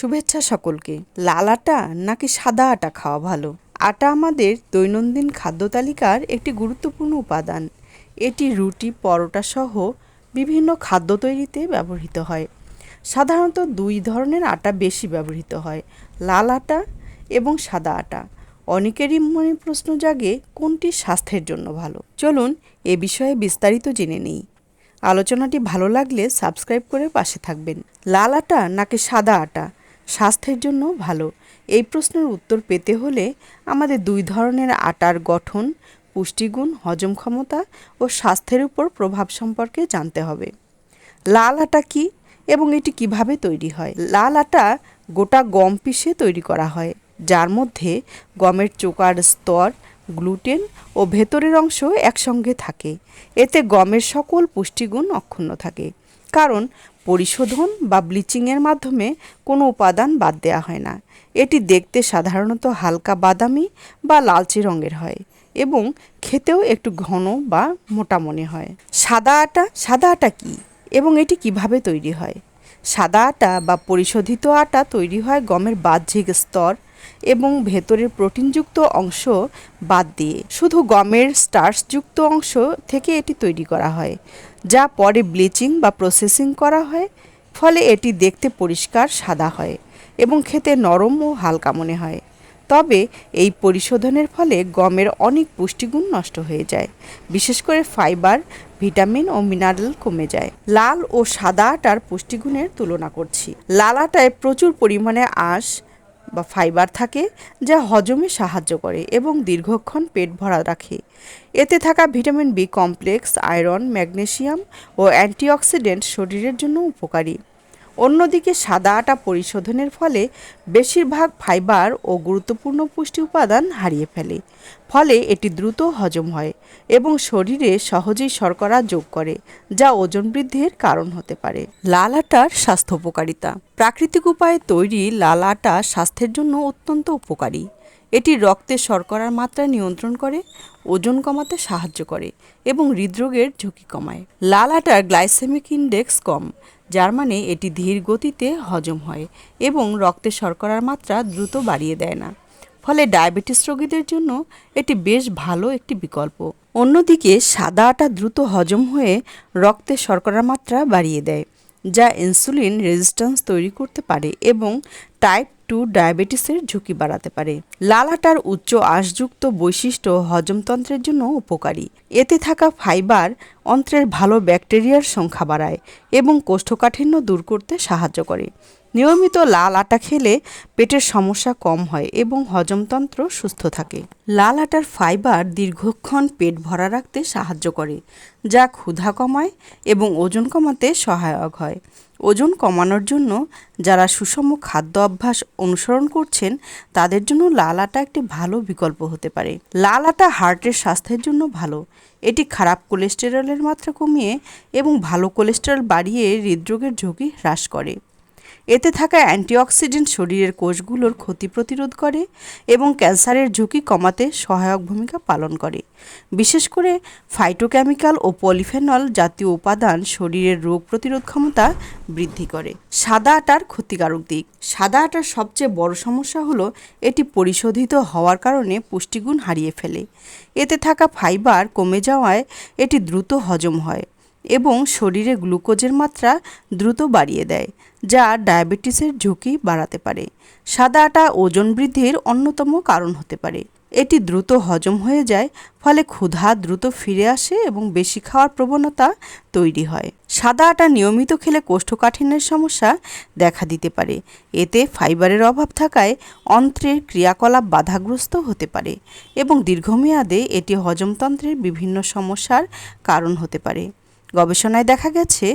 শুভেচ্ছা সকলকে। লাল আটা নাকি সাদা আটা খাওয়া ভালো? আটা আমাদের দৈনন্দিন খাদ্য তালিকার একটি গুরুত্বপূর্ণ উপাদান। এটি রুটি, পরোটা সহ বিভিন্ন খাদ্য তৈরিতে ব্যবহৃত হয়। সাধারণত দুই ধরনের আটা বেশি ব্যবহৃত হয়, লাল আটা এবং সাদা আটা। অনেকেরই মনে প্রশ্ন জাগে, কোনটি স্বাস্থ্যের জন্য ভালো? চলুন এ বিষয়ে বিস্তারিত জেনে নিই। আলোচনাটি ভালো লাগলে সাবস্ক্রাইব করে পাশে থাকবেন। লাল আটা নাকি সাদা আটা? স্বাস্থ্যের জন্য ভালো। এই প্রশ্নের উত্তর পেতে হলে আমাদের দুই ধরনের আটার গঠন, পুষ্টিগুণ, হজম ক্ষমতা ও স্বাস্থ্যের উপর প্রভাব সম্পর্কে জানতে হবে। লাল আটা কি এবং এটি কীভাবে তৈরি হয়? লাল আটা গোটা গম পিষে তৈরি করা হয়, যার মধ্যে গমের চোকার স্তর, গ্লুটেন ও ভেতরের অংশ একসঙ্গে থাকে। এতে গমের সকল পুষ্টিগুণ অক্ষুণ্ণ থাকে। কারণ পরিশোধন বা ব্লিচিংয়ের মাধ্যমে কোনো উপাদান বাদ দেওয়া হয় না। এটি দেখতে সাধারণত হালকা বাদামি বা লালচে রঙের হয় এবং খেতেও একটু ঘন বা মোটা মনে হয়। সাদা আটা সাদা আটা কি এবং এটি কীভাবে তৈরি হয়? সাদা আটা বা পরিশোধিত আটা তৈরি হয় গমের বাহ্যিক স্তর এবং ভেতরের প্রোটিনযুক্ত অংশ বাদ দিয়ে। শুধু গমের স্টার্চযুক্ত অংশ থেকে এটি তৈরি করা হয়, যা পরে ব্লিচিং বা প্রসেসিং করা হয়, ফলে এটি দেখতে পরিষ্কার, সাদা হয় এবং খেতে নরম ও হালকা মনে হয়। তবে এই পরিশোধনের ফলে গমের অনেক পুষ্টিগুণ নষ্ট হয়ে যায়, বিশেষ করে ফাইবার, ভিটামিন ও মিনারেল কমে যায়। লাল ও সাদা আটার পুষ্টিগুণের তুলনা করছি। লাল আটায় প্রচুর পরিমাণে আঁশ বা ফাইবার থাকে যা হজমে সাহায্য করে এবং দীর্ঘক্ষণ পেট ভরা রাখে। এতে থাকা vitamin B complex, iron magnesium ও অ্যান্টিঅক্সিডেন্ট শরীরের জন্য উপকারী। অন্যদিকে সাদা আটা পরিশোধনের ফলে বেশিরভাগ ফাইবার ও গুরুত্বপূর্ণ পুষ্টি উপাদান হারিয়ে ফেলে। ফলে এটি দ্রুত হজম হয় এবং শরীরে সহজেই শর্করা যোগ করে, যা ওজন বৃদ্ধির কারণ হতে পারে। লাল আটার স্বাস্থ্য উপকারিতা। প্রাকৃতিক উপায়ে তৈরি লাল আটা স্বাস্থ্যের জন্য অত্যন্ত উপকারী। এটি রক্তে শর্করার মাত্রা নিয়ন্ত্রণ করে, ওজন কমাতে সাহায্য করে এবং হৃদরোগের ঝুঁকি কমায়। লাল আটার গ্লাইসেমিক ইন্ডেক্স কম, যার মানে এটি ধীর গতিতে হজম হয় এবং রক্তে শর্করার মাত্রা দ্রুত বাড়িয়ে দেয় না। ফলে ডায়াবেটিস রোগীদের জন্য এটি বেশ ভালো একটি বিকল্প। অন্যদিকে, সাদা আটা দ্রুত হজম হয়ে রক্তে শর্করার মাত্রা বাড়িয়ে দেয়, যা ইনসুলিন রেজিস্ট্যান্স তৈরি করতে পারে এবং টাইপ টু ডায়াবেটিসের ঝুঁকি বাড়াতে পারে। লাল আটার উচ্চ আঁশযুক্ত বৈশিষ্ট্য হজমতন্ত্রের জন্য উপকারী। এতে থাকা ফাইবার অন্ত্রের ভালো ব্যাকটেরিয়ার সংখ্যা বাড়ায় এবং কোষ্ঠকাঠিন্য দূর করতে সাহায্য করে। নিয়মিত লাল আটা খেলে পেটের সমস্যা কম হয় এবং হজমতন্ত্র সুস্থ থাকে। লাল আটার ফাইবার দীর্ঘক্ষণ পেট ভরা রাখতে সাহায্য করে, যা ক্ষুধা কমায় এবং ওজন কমাতে সহায়ক হয়। ওজন কমানোর জন্য যারা সুষম খাদ্য অভ্যাস অনুসরণ করছেন, তাদের জন্য লাল আটা একটি ভালো বিকল্প হতে পারে। লাল আটা হার্টের স্বাস্থ্যের জন্য ভালো। এটি খারাপ কোলেস্টেরলের মাত্রা কমিয়ে এবং ভালো কোলেস্টেরল বাড়িয়ে হৃদরোগের ঝুঁকি হ্রাস করে। এতে থাকা অ্যান্টিঅক্সিডেন্ট শরীরের কোষগুলোর ক্ষতি প্রতিরোধ করে এবং ক্যান্সারের ঝুঁকি কমাতে সহায়ক ভূমিকা পালন করে। বিশেষ করে ফাইটোকেমিক্যাল ও পলিফেনল জাতীয় উপাদান শরীরের রোগ প্রতিরোধ ক্ষমতা বৃদ্ধি করে। সাদা আটার ক্ষতিকারক দিক। সাদা আটার সবচেয়ে বড় সমস্যা হলো এটি পরিশোধিত হওয়ার কারণে পুষ্টিগুণ হারিয়ে ফেলে। এতে থাকা ফাইবার কমে যাওয়ায় এটি দ্রুত হজম হয়। এবং শরীরে গ্লুকোজের মাত্রা দ্রুত বাড়িয়ে দেয়, যা ডায়াবেটিসের ঝুঁকি বাড়াতে পারে। সাদা আটা ওজন বৃদ্ধির অন্যতম কারণ হতে পারে। এটি দ্রুত হজম হয়ে যায়, ফলে ক্ষুধা দ্রুত ফিরে আসে এবং বেশি খাওয়ার প্রবণতা তৈরি হয়। সাদা আটা নিয়মিত খেলে কোষ্ঠকাঠিন্যের সমস্যা দেখা দিতে পারে। এতে ফাইবারের অভাব থাকায় অন্ত্রের ক্রিয়াকলাপ বাধাগ্রস্ত হতে পারে এবং দীর্ঘমেয়াদে এটি হজমতন্ত্রের বিভিন্ন সমস্যার কারণ হতে পারে। গবেষণায় দেখা গেছে,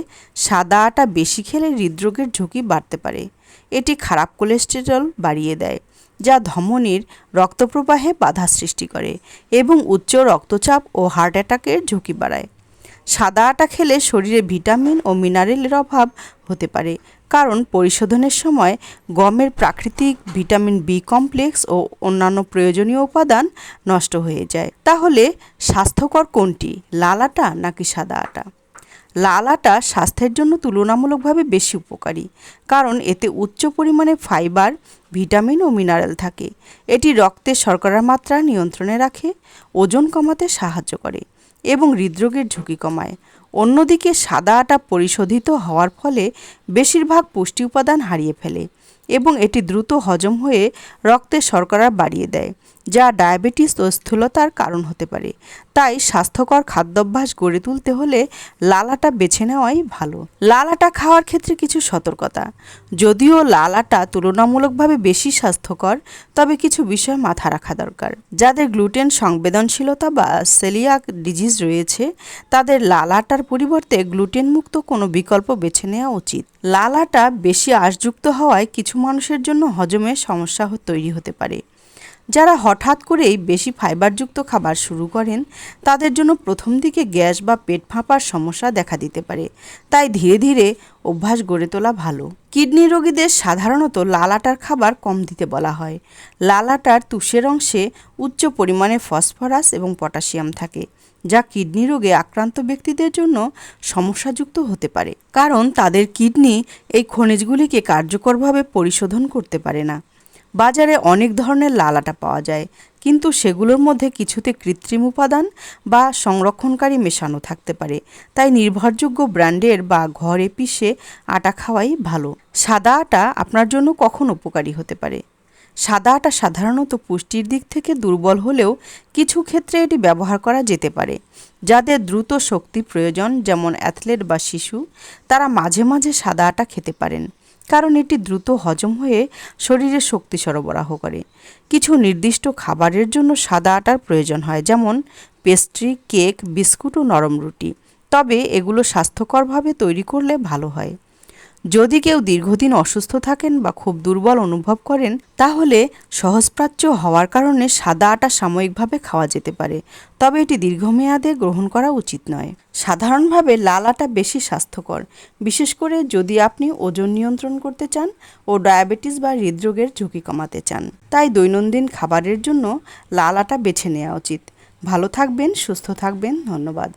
সাদা আটা বেশি খেলে হৃদরোগের ঝুঁকি বাড়তে পারে। এটি খারাপ কোলেস্টেরল বাড়িয়ে দেয়, যা ধমনির রক্তপ্রবাহে বাধা সৃষ্টি করে এবং উচ্চ রক্তচাপ ও হার্ট অ্যাটাকের ঝুঁকি বাড়ায়। সাদা আটা খেলে শরীরে ভিটামিন ও মিনারেলের অভাব হতে পারে, কারণ পরিশোধনের সময় গমের প্রাকৃতিক ভিটামিন বি কমপ্লেক্স ও অন্যান্য প্রয়োজনীয় উপাদান নষ্ট হয়ে যায়। তাহলে স্বাস্থ্যকর কোনটি, লাল আটা নাকি সাদা আটা? লাল আটা স্বাস্থ্যের জন্য তুলনামূলকভাবে বেশি উপকারী, কারণ এতে উচ্চ পরিমাণে ফাইবার, ভিটামিন ও মিনারেল থাকে। এটি রক্তে শর্করার মাত্রা নিয়ন্ত্রণে রাখে, ওজন কমাতে সাহায্য করে এবং হৃদরোগের ঝুঁকি কমায়। অন্যদিকে সাদা আটা পরিশোধিত হওয়ার ফলে বেশিরভাগ পুষ্টি উপাদান হারিয়ে ফেলে। এবং এটি দ্রুত হজম হয়ে রক্তে শর্করা বাড়িয়ে দেয়, যা ডায়াবেটিস ও স্থূলতার কারণ হতে পারে। তাই স্বাস্থ্যকর খাদ্যাভ্যাস গড়ে তুলতে হলে লাল আটা বেছে নেওয়াই ভালো। লাল আটা খাওয়ার ক্ষেত্রে কিছু সতর্কতা। যদিও লাল আটা তুলনামূলকভাবে বেশি স্বাস্থ্যকর, তবে কিছু বিষয় মাথা রাখা দরকার। যাদের গ্লুটেন সংবেদনশীলতা বা সেলিয়াক ডিজিজ রয়েছে, তাদের লাল আটার পরিবর্তে গ্লুটেন মুক্ত কোনো বিকল্প বেছে নেওয়া উচিত। লাল আটা বেশি আঁশযুক্ত হওয়ায় কিছু মানুষের জন্য হজমে সমস্যা তৈরি হতে পারে। যারা হঠাৎ করেই বেশি ফাইবারযুক্ত খাবার শুরু করেন, তাদের জন্য প্রথম দিকে গ্যাস বা পেট ফাঁপার সমস্যা দেখা দিতে পারে। তাই ধীরে ধীরে অভ্যাস গড়ে তোলা ভালো। কিডনি রোগীদের সাধারণত লাল আটার খাবার কম দিতে বলা হয়। লাল আটার তুষের অংশে উচ্চ পরিমাণে ফসফরাস এবং পটাশিয়াম থাকে। যা কিডনি রোগে আক্রান্ত ব্যক্তিদের জন্য সমস্যাযুক্ত হতে পারে। কারণ তাদের কিডনি এই খনিজগুলিকে কার্যকরভাবে পরিশোধন করতে পারে না। বাজারে অনেক ধরনের লাল আটা পাওয়া যায়, কিন্তু সেগুলোর মধ্যে কিছুতে কৃত্রিম উপাদান বা সংরক্ষণকারী মেশানো থাকতে পারে। তাই নির্ভরযোগ্য ব্র্যান্ডের বা ঘরে পিষে আটা খাওয়াই ভালো। সাদা আটা আপনার জন্য কখন উপকারী হতে পারে? সাদা আটা সাধারণত পুষ্টির দিক থেকে দুর্বল হলেও কিছু ক্ষেত্রে এটি ব্যবহার করা যেতে পারে, যাদের দ্রুত শক্তি প্রয়োজন, যেমন অ্যাথলেট বা শিশু। তারা মাঝে মাঝে সাদা আটা খেতে পারেন, কারণ এটি দ্রুত হজম হয়ে শরীরে শক্তি সরবরাহ করে। কিছু নির্দিষ্ট খাবারের জন্য সাদা আটার প্রয়োজন হয়, যেমন পেস্ট্রি, কেক, বিস্কুট ও নরম রুটি। তবে এগুলো স্বাস্থ্যকরভাবে তৈরি করলে ভালো হয়। যদি কেউ দীর্ঘদিন অসুস্থ থাকেন বা খুব দুর্বল অনুভব করেন, তাহলে সহজপ্রাচ্য হওয়ার কারণে সাদা আটা সাময়িকভাবে খাওয়া যেতে পারে। তবে এটি দীর্ঘমেয়াদে গ্রহণ করা উচিত নয়। সাধারণভাবে লাল আটা বেশি স্বাস্থ্যকর। বিশেষ করে যদি আপনি ওজন নিয়ন্ত্রণ করতে চান ও ডায়াবেটিস বা হৃদরোগের ঝুঁকি কমাতে চান। তাই দৈনন্দিন খাবারের জন্য লাল আটা বেছে নেওয়া উচিত। ভালো থাকবেন, সুস্থ থাকবেন, ধন্যবাদ।